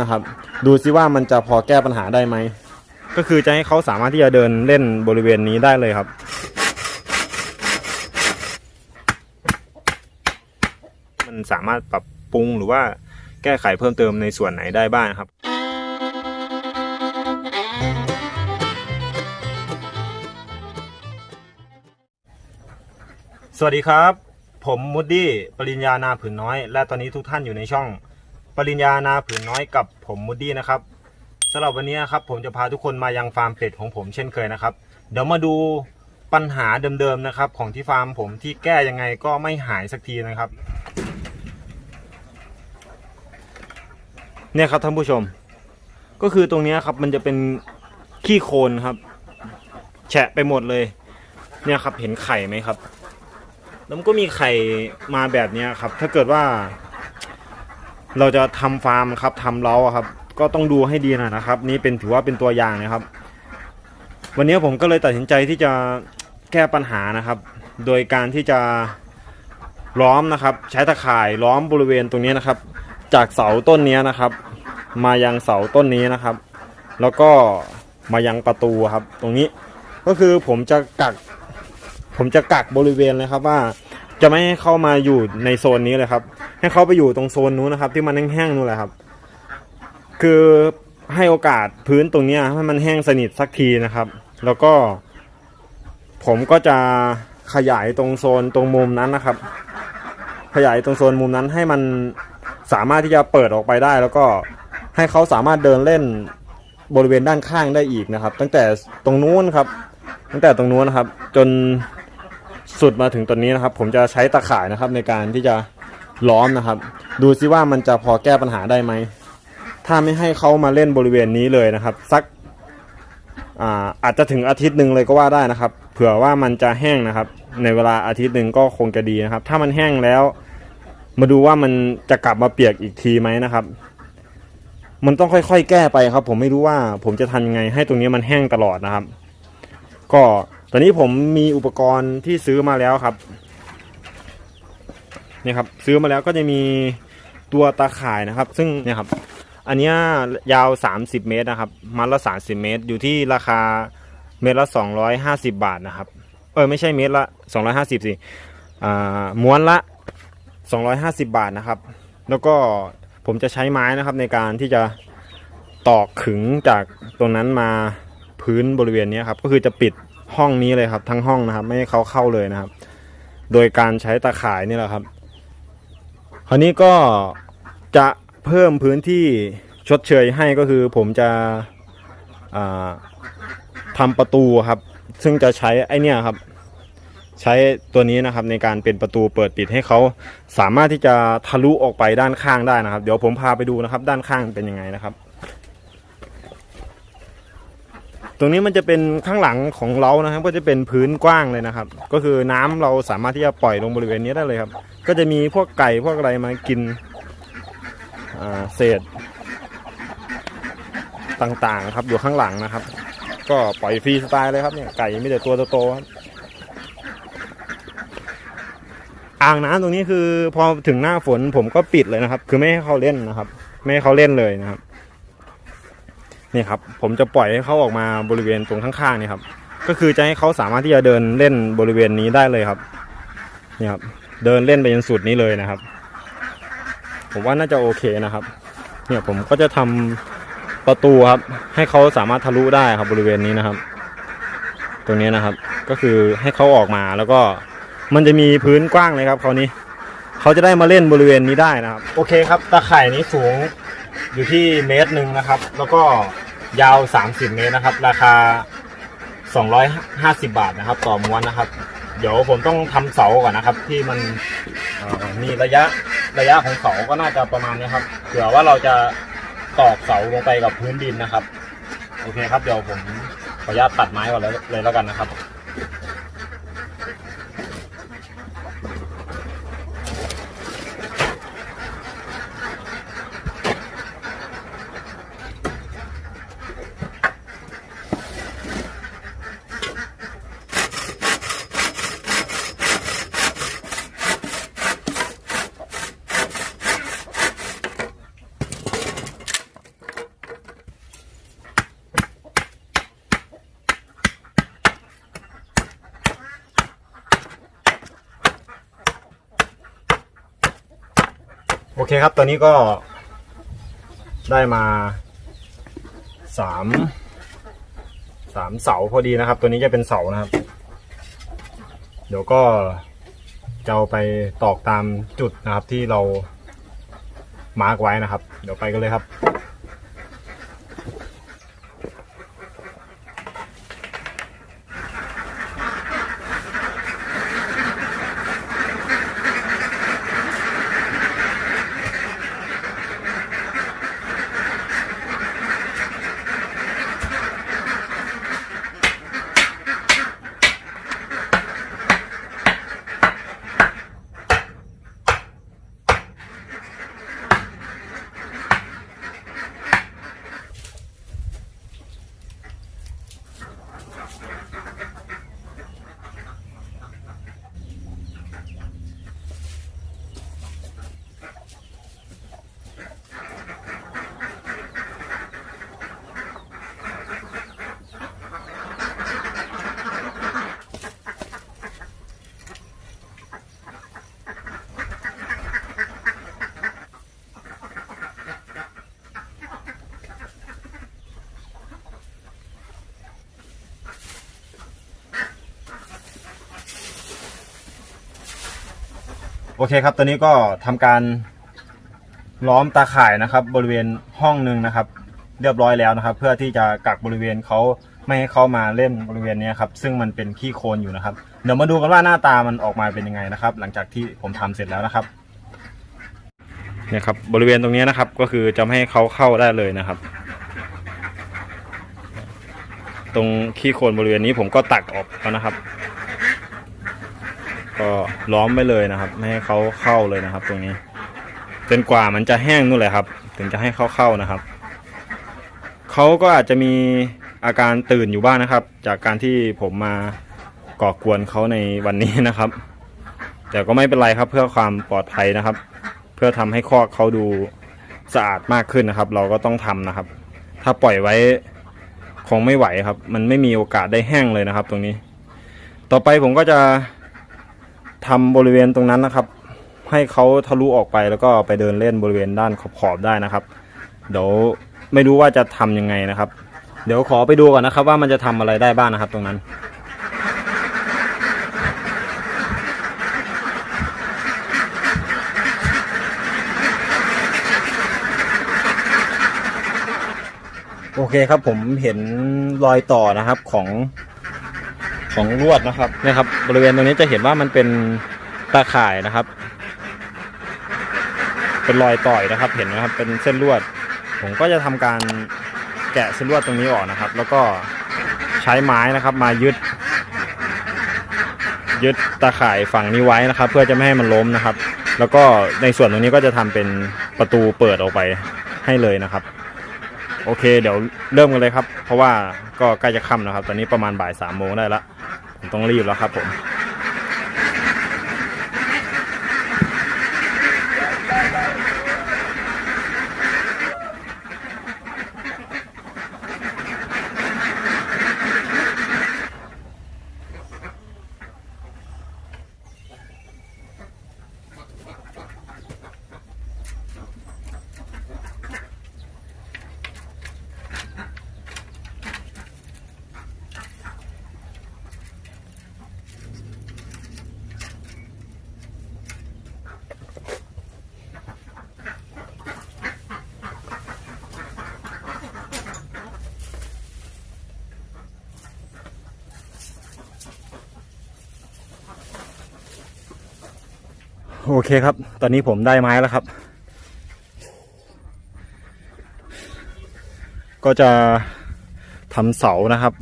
นะครับ ดูซิว่ามันจะพอแก้ปัญหาได้ไหม ก็คือจะให้เขาสามารถที่จะเดินเล่นบริเวณนี้ได้เลยครับ มันสามารถปรับปรุงหรือว่าแก้ไขเพิ่มเติมในส่วนไหนได้บ้างครับสวัสดีครับ ผมมุดดี้ ปริญญานาผืนน้อย และตอนนี้ทุกท่านอยู่ในช่อง ปริญญานาผืนน้อยกับผมมุดดี้นะครับสำหรับวันนี้นะครับผมจะพาทุกคนมายังฟาร์มเป็ดของผมเช่นเคยนะครับ เดี๋ยวมาดูปัญหาเดิมๆนะครับของที่ฟาร์มผมที่แก้ยังไงก็ไม่หายสักทีนะครับ เนี่ยครับท่านผู้ชม ก็คือตรงนี้ครับมันจะเป็นขี้โคลนครับ แฉะไปหมดเลย เนี่ยครับเห็นไข่ไหมครับ แล้วก็มีไข่มาแบบนี้ครับ ถ้าเกิดว่า เราจะทำฟาร์มครับทำเล้าครับ ก็ต้องดูให้ดีหนะนะครับ นี่เป็นถือว่าเป็นตัวอย่างนะครับ วันนี้ผมก็เลยตัดสินใจที่จะแก้ปัญหานะครับ โดยการที่จะล้อมนะครับ ใช้ตะข่ายล้อมบริเวณตรงนี้นะครับ จากเสาต้นนี้นะครับ มายังเสาต้นนี้นะครับ แล้วก็มายังประตูครับ ตรงนี้ก็คือผมจะกัก ผมจะกักบริเวณเลยครับว่า จะไม่ให้เข้ามาอยู่ในโซนนี้เลยครับ ให้เขาไปอยู่ตรงโซนนู้นนะครับ ที่มันแห้งๆนู่นแหละครับ คือให้โอกาสพื้นตรงนี้ให้มันแห้งสนิทสักทีนะครับ แล้วก็ ผมก็จะขยายตรงโซนตรงมุมนั้นนะครับ ขยายตรงโซนมุมนั้นให้มันสามารถที่จะเปิดออกไปได้ แล้วก็ให้เขาสามารถเดินเล่นบริเวณด้านข้างได้อีกนะครับ ตั้งแต่ตรงนู้นครับ ตั้งแต่ตรงนู้นนะครับ จน สุดมาถึงตรงนี้นะครับ ผมจะใช้ตะข่ายนะครับในการที่จะล้อมนะครับ ดูซิว่ามันจะพอแก้ปัญหาได้ไหม ถ้าไม่ให้เขามาเล่นบริเวณนี้เลยนะครับ สักอ่าอาจจะถึงอาทิตย์หนึ่งเลยก็ว่าได้นะครับ เผื่อว่ามันจะแห้งนะครับ ในเวลาอาทิตย์หนึ่งก็คงจะดีนะครับ ถ้ามันแห้งแล้ว มาดูว่ามันจะกลับมาเปียกอีกทีไหมนะครับ มันต้องค่อยๆ แก้ไปครับ ผมไม่รู้ว่าผมจะทำยังไงให้ตรงนี้มันแห้งตลอดนะครับ ก็ ตอนนี้ผมมีอุปกรณ์ที่ซื้อมาแล้วครับนี่ครับ ซื้อมาแล้วก็จะมีตัวตาข่ายนะครับ ซึ่งเนี่ยครับ อันเนี้ยยาว 30 เมตรนะครับ มัดละ 30 เมตร อยู่ที่ราคาเมตรละ 250 บาทนะครับ เออไม่ใช่เมตรละ 250สิอ่าม้วนละ 250 บาทนะครับ แล้วก็ผมจะใช้ไม้นะครับในการที่จะตอกขึงจากตรงนั้นมาพื้นบริเวณนี้ครับ ก็คือจะปิด ห้องนี้เลยครับ ทั้งห้องนะครับ ไม่ให้เขาเข้าเลยนะครับ โดยการใช้ตะข่ายนี่แหละครับ คราวนี้ก็จะเพิ่มพื้นที่ชดเชยให้ก็คือผมจะอ่าทำประตูครับ ซึ่งจะใช้ไอเนี่ยครับ ใช้ตัวนี้นะครับในการเป็นประตูเปิดปิดให้เขาสามารถที่จะทะลุออกไปด้านข้างได้นะครับ เดี๋ยวผมพาไปดูนะครับ ด้านข้างเป็นยังไงนะครับ ตรงนี้มันจะเป็นข้างหลังของเรานะครับ ก็จะเป็นพื้นกว้างเลยนะครับ ก็คือน้ำเราสามารถที่จะปล่อยลงบริเวณนี้ได้เลยครับ ก็จะมีพวกไก่พวกอะไรมากินเศษต่างๆครับอยู่ข้างหลังนะครับ ก็ปล่อยฟรีสไตล์เลยครับเนี่ยไก่มีแต่ตัวโตๆครับอ่างน้ำตรงนี้คือพอถึงหน้าฝนผมก็ปิดเลยนะครับ คือไม่ให้เขาเล่นนะครับ ไม่ให้เขาเล่นเลยนะครับ นี่ครับ ผมจะปล่อยให้เขาออกมาบริเวณตรงข้างๆนี่ครับ ก็คือจะให้เขาสามารถที่จะเดินเล่นบริเวณนี้ได้เลยครับนี่ครับ เดินเล่นไปจนสุดนี้เลยนะครับ ผมว่าน่าจะโอเคนะครับ เนี่ยผมก็จะทำประตูครับ ให้เขาสามารถทะลุได้ครับบริเวณนี้นะครับ ตรงนี้นะครับ ก็คือให้เขาออกมาแล้วก็มันจะมีพื้นกว้างเลยครับคราวนี้เขาจะได้มาเล่นบริเวณนี้ได้นะครับ โอเคครับตาข่ายนี้สูง อยู่ที่เมตรหนึ่งนะครับ แล้วก็ยาว 30 เมตรนะครับ ราคา 250 บาทนะครับ ต่อม้วนนะครับ เดี๋ยวผมต้องทำเสาก่อนนะครับ ที่มันมีระยะระยะของเสาก็น่าจะประมาณนี้ครับเผื่อว่าเราจะตอกเสาลงไปกับพื้นดินนะครับ โอเคครับเดี๋ยวผมขออนุญาตตัดไม้ก่อนเลยแล้วกันนะครับ โเคครับ ตอนนี้ก็ได้มาสามสามเสาพอดีนะครับ ตัวนี้จะเป็นเสานะครับ เดี๋ยวก็จะเอาไปตอกตามจุดนะครับที่เรามาร์กไว้นะครับ เดี๋ยวไปกันเลยครับ โอเคครับตอนนี้ก็ทำการล้อมตาข่ายนะครับ บริเวณห้องหนึ่งนะครับ เรียบร้อยแล้วนะครับ เพื่อที่จะกักบริเวณเขาไม่ให้เขามาเล่นบริเวณนี้ครับ ซึ่งมันเป็นขี้โคลนอยู่นะครับ เดี๋ยวมาดูกันว่าหน้าตามันออกมาเป็นยังไงนะครับ หลังจากที่ผมทำเสร็จแล้วนะครับเนี่ยครับบริเวณตรงนี้นะครับ ก็คือจะไม่ให้เขาเข้าได้เลยนะครับ ตรงขี้โคลนบริเวณนี้ผมก็ตักออกแล้วนะครับ ก็ล้อมไปเลยนะครับ ไม่ให้เขาเข้าเลยนะครับ ตรงนี้จนกว่ามันจะแห้งนู่นแหละครับ ถึงจะให้เขาเข้านะครับเขาก็อาจจะมีอาการตื่นอยู่บ้างนะครับ จากการที่ผมมาก่อกวนเขาในวันนี้นะครับ แต่ก็ไม่เป็นไรครับเพื่อความปลอดภัยนะครับ เพื่อทำให้คอกเขาดูสะอาดมากขึ้นนะครับ เราก็ต้องทำนะครับ ถ้าปล่อยไว้คงไม่ไหวครับ มันไม่มีโอกาสได้แห้งเลยนะครับ ตรงนี้ ต่อไปผมก็จะ ทำบริเวณตรงนั้นนะครับ ให้เขาทะลุออกไปแล้วก็ไปเดินเล่นบริเวณด้านขอบๆได้นะครับ เดี๋ยวไม่รู้ว่าจะทำยังไงนะครับ เดี๋ยวขอไปดูก่อนนะครับ ว่ามันจะทำอะไรได้บ้างนะครับ ตรงนั้นโอเคครับผมเห็นรอยต่อนะครับของ ของลวดนะครับเนะครับบริเวณตรงนี้จะเห็นว่ามันเป็นตาข่ายนะครับ เป็นรอยต่อยนะครับ เห็นไหมครับเป็นเส้นลวด ผมก็จะทำการแกะเส้นลวดตรงนี้ออกนะครับ แล้วก็ใช้ไม้นะครับ มายึด ยึดตาข่ายฝั่งนี้ไว้นะครับ เพื่อจะไม่ให้มันล้มนะครับ แล้วก็ในส่วนตรงนี้ก็จะทำเป็นประตูเปิดออกไปให้เลยนะครับ โอเค เดี๋ยวเริ่มกันเลยครับ เพราะว่าก็ใกล้จะค่ำนะครับ ตอนนี้ประมาณบ่ายสามโมงได้ละผมต้องรีบแล้วครับผม โอเคครับ ตอนนี้ผมได้ไม้แล้วครับ ก็จะทำเสานะครับ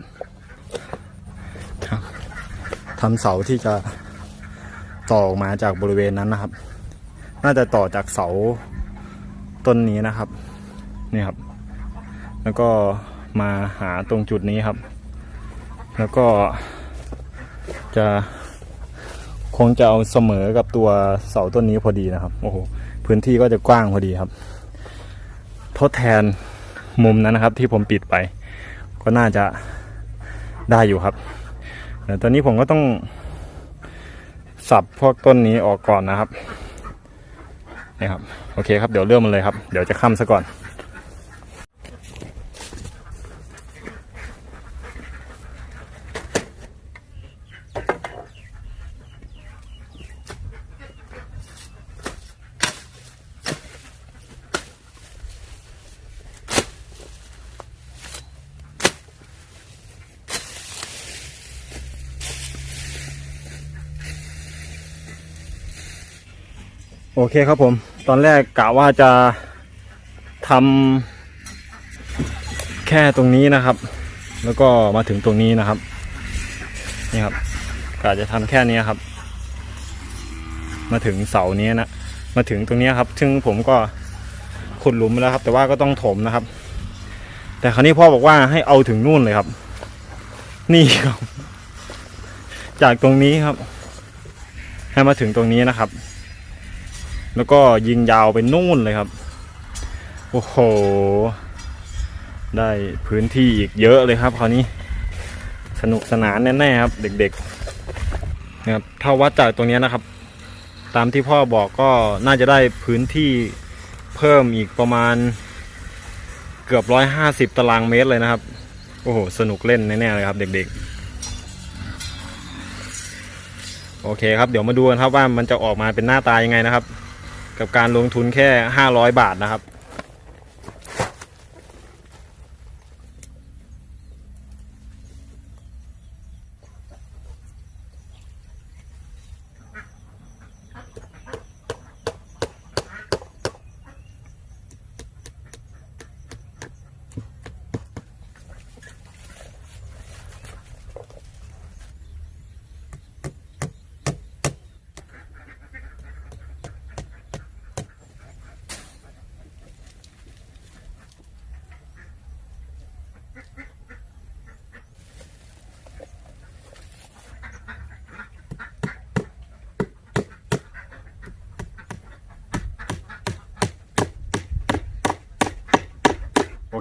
ทำเสาที่จะต่อออกมาจากบริเวณนั้นนะครับ น่าจะต่อจากเสาต้นนี้นะครับ นี่ครับ แล้วก็มาหาตรงจุดนี้ครับ แล้วก็จะ คงจะเอาเสมอกับตัวเสาต้นนี้พอดีนะครับ โอ้โห พื้นที่ก็จะกว้างพอดีครับ ทดแทนมุมนั้นนะครับ ที่ผมปิดไป ก็น่าจะได้อยู่ครับแต่ตอนนี้ผมก็ต้องสับพวกต้นนี้ออกก่อนนะครับนี่ครับ โอเคครับ เดี๋ยวเริ่มมันเลยครับ เดี๋ยวจะค่ำซะก่อน โอเคครับผม ตอนแรกกะว่าจะทำแค่ตรงนี้นะครับ แล้วก็มาถึงตรงนี้นะครับ นี่ครับกะจะทำแค่นี้ครับ มาถึงเสานี้นะ มาถึงตรงนี้ครับ ซึ่งผมก็ขุดหลุมไปแล้วครับ แต่ว่าก็ต้องถมนะครับ แต่คราวนี้พ่อบอกว่าให้เอาถึงนู่นเลยครับ นี่ครับ จากตรงนี้ครับ ให้มาถึงตรงนี้นะครับ แล้วก็ยิงยาวไปนู่นเลยครับ โอ้โห ได้พื้นที่อีกเยอะเลยครับคราวนี้ สนุกสนานแน่ๆครับ เด็กๆนะครับถ้าวัดจากตรงนี้นะครับ ตามที่พ่อบอกก็น่าจะได้พื้นที่เพิ่มอีกประมาณเกือบร้อยห้าสิบตารางเมตรเลยนะครับ โอ้โห สนุกเล่นแน่ๆเลยครับเด็กๆโอเคครับ เดี๋ยวมาดูกันครับว่ามันจะออกมาเป็นหน้าตายังไงนะครับ กับการลงทุนแค่ 500 บาทนะครับ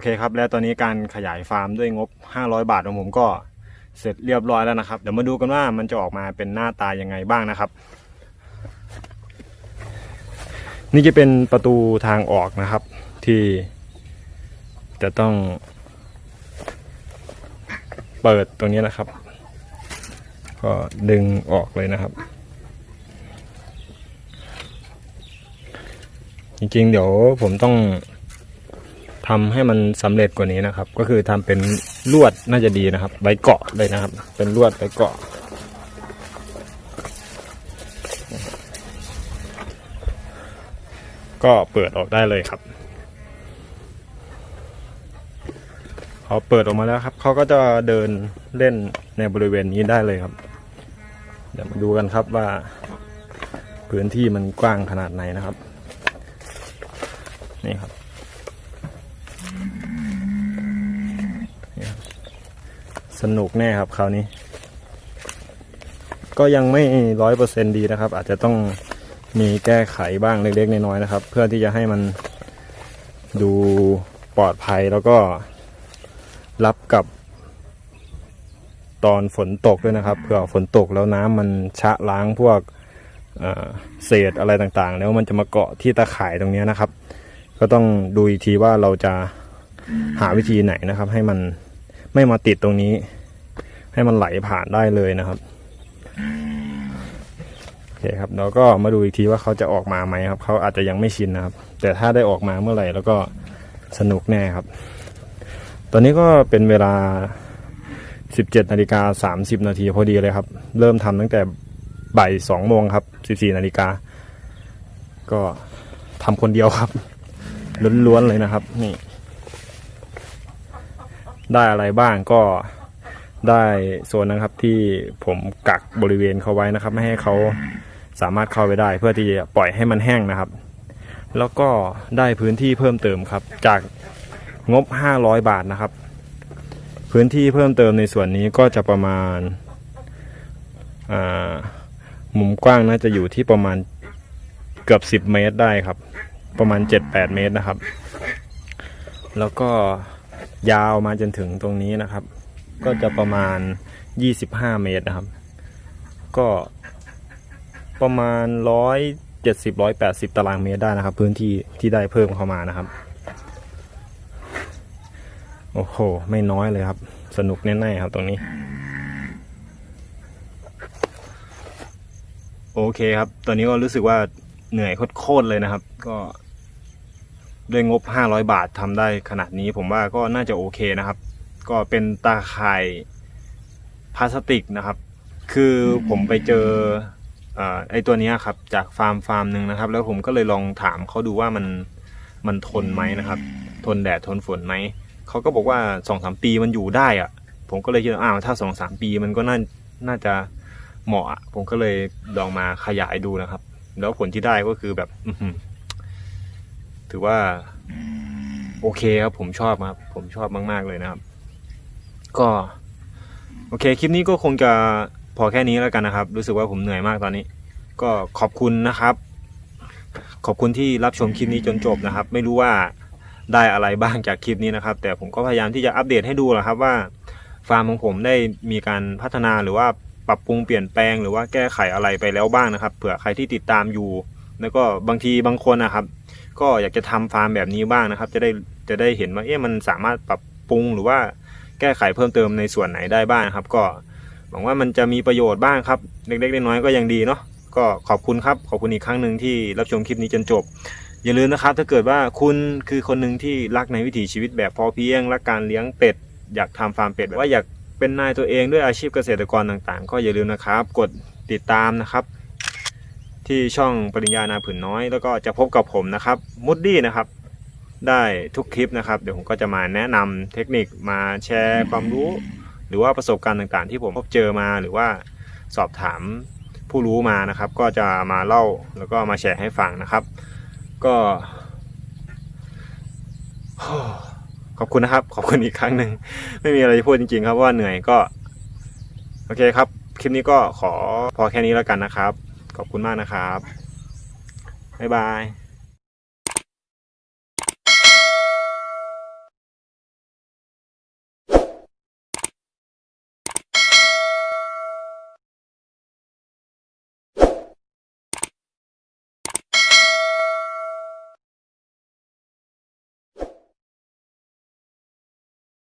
เคครับ และตอนนี้การขยายฟาร์มด้วยงบ 500 บาทของผมก็เสร็จเรียบร้อยแล้วนะครับ เดี๋ยวมาดูกันว่ามันจะออกมาเป็นหน้าตายังไงบ้างนะครับ นี่จะเป็นประตูทางออกนะครับ ที่จะต้อง เปิดตรงนี้นะครับ ก็ดึงออกเลยนะครับ จริงๆ เดี๋ยวผมต้อง ทำให้มันสำเร็จกว่านี้นะครับ ก็คือทำเป็นลวดน่าจะดีนะครับไว้เกาะเลยนะครับ เป็นลวดไว้เกาะก็เปิดออกได้เลยครับพอเปิดออกมาแล้วครับเขาก็จะเดินเล่นในบริเวณนี้ได้เลยครับ เดี๋ยวมาดูกันครับว่าพื้นที่มันกว้างขนาดไหนนะครับ นี่ครับ สนุกแน่ครับคราวนี้ ก็ยังไม่ร้อยเปอร์เซ็นดีนะครับ อาจจะต้องมีแก้ไขบ้างเล็กๆน้อยๆนะครับ เพื่อที่จะให้มันดูปลอดภัยแล้วก็รับกับตอนฝนตกด้วยนะครับเผื่อฝนตกแล้วน้ำมันชะล้างพวกเศษอะไรต่างๆ แล้วมันจะมาเกาะที่ตะข่ายตรงนี้นะครับ ก็ต้องดูอีกทีว่าเราจะหาวิธีไหนนะครับ ให้มัน ไม่มาติดตรงนี้ ให้มันไหลผ่านได้เลยนะครับโอเคครับเราก็มาดูอีกทีว่าเขาจะออกมาไหมครับ เขาอาจจะยังไม่ชินนะครับ แต่ถ้าได้ออกมาเมื่อไหร่แล้วก็สนุกแน่ครับ ตอนนี้ก็เป็นเวลา 17นาฬิกา30นาทีพอดีเลยครับ เริ่มทำตั้งแต่บ่าย2โมงครับ14นาฬิกาก็ทำคนเดียวครับล้วนๆเลยนะครับ นี่ ได้อะไรบ้างก็ได้โซนนะครับที่ผมกักบริเวณเขาไว้นะครับ ไม่ให้เขาสามารถเข้าไปได้ เพื่อที่จะปล่อยให้มันแห้งนะครับ แล้วก็ได้พื้นที่เพิ่มเติมครับ จากงบ 500 บาทนะครับ พื้นที่เพิ่มเติมในส่วนนี้ก็จะประมาณามุมกว้างน่าจะอยู่ที่ประมาณเกือบ 10 เมตรได้ครับ ประมาณ 7-8 เมตรนะครับ แล้วก็ ยาวมาจนถึงตรงนี้นะครับ ก็จะประมาณ 25 เมตรนะครับ ก็ประมาณเจ็ดสิบร้อยแปดสิบตารางเมตรได้นะครับ พื้นที่ที่ได้เพิ่มเข้ามานะครับ โอ้โห ไม่น้อยเลยครับ สนุกแน่ๆครับตรงนี้ โอเคครับ ตอนนี้ก็รู้สึกว่าเหนื่อยโคตรเลยนะครับ ก็ ด้วยงบ 500 บาททำได้ขนาดนี้ผมว่าก็น่าจะโอเคนะครับ ก็เป็นตาข่ายพลาสติกนะครับ คือผมไปเจออไอตัวนี้ครับจากฟาร์มฟาร์มหนึ่งนะครับ แล้วผมก็เลยลองถามเขาดูว่ามันมันทนไหมนะครับ ทนแดดทนฝนไหมเขาก็บอกว่าสองสามปีมันอยู่ได้อะผมก็เลยคิดว่าอ้าวถ้าสองสามปีมันก็น่าน่าจะเหมาะผมก็เลยลองมาขยายดูนะครับ แล้วผลที่ได้ก็คือแบบ ถือว่า โอเคครับผมชอบครับ ผมชอบมาก ๆ เลยนะครับ ก็ โอเค คลิปนี้ก็คงจะพอแค่นี้แล้วกันนะครับ รู้สึกว่าผมเหนื่อยมากตอนนี้ ก็ขอบคุณนะครับ ขอบคุณที่รับชมคลิปนี้จนจบนะครับ ไม่รู้ว่าได้อะไรบ้างจากคลิปนี้นะครับ แต่ผมก็พยายามที่จะอัปเดตให้ดูแหละครับว่าฟาร์มของผมได้มีการพัฒนาหรือว่าปรับปรุงเปลี่ยนแปลงหรือว่าแก้ไขอะไรไปแล้วบ้างนะครับ เผื่อใครที่ติดตามอยู่ แล้วก็บางทีบางคนนะครับ ก็อยากจะทำฟาร์มแบบนี้บ้างนะครับ จะได้จะได้เห็นว่าเอ๊ะมันสามารถปรับปรุงหรือว่าแก้ไขเพิ่มเติมในส่วนไหนได้บ้างครับ ก็หวังว่ามันจะมีประโยชน์บ้างครับ เล็กๆน้อยๆก็ยังดีเนาะก็ขอบคุณครับขอบคุณอีกครั้งหนึ่งที่รับชมคลิปนี้จนจบ อย่าลืมนะครับ ถ้าเกิดว่าคุณคือคนหนึ่งที่รักในวิถีชีวิตแบบพอเพียงรักการเลี้ยงเป็ด อยากทำฟาร์มเป็ดแบบว่าอยากเป็นนายตัวเองด้วยอาชีพเกษตรกรต่างๆ ก็อย่าลืมนะครับ กดติดตามนะครับ ที่ช่องปริญญานาผืนน้อย แล้วก็จะพบกับผมนะครับมุดดี้นะครับ ได้ทุกคลิปนะครับ เดี๋ยวผมก็จะมาแนะนำเทคนิคมาแชร์ความรู้ หรือว่าประสบการณ์ต่างๆ ที่ผมพบเจอมาหรือว่าสอบถามผู้รู้มานะครับ ก็จะมาเล่าแล้วก็มาแชร์ให้ฟังนะครับ ก็ขอบคุณนะครับ ขอบคุณอีกครั้งหนึ่งไม่มีอะไรจะพูดจริง ๆ ครับว่าเหนื่อยก็ โอเคครับ คลิปนี้ก็ขอพอแค่นี้แล้วกันนะครับ ขอบคุณมากนะครับ บ๊ายบาย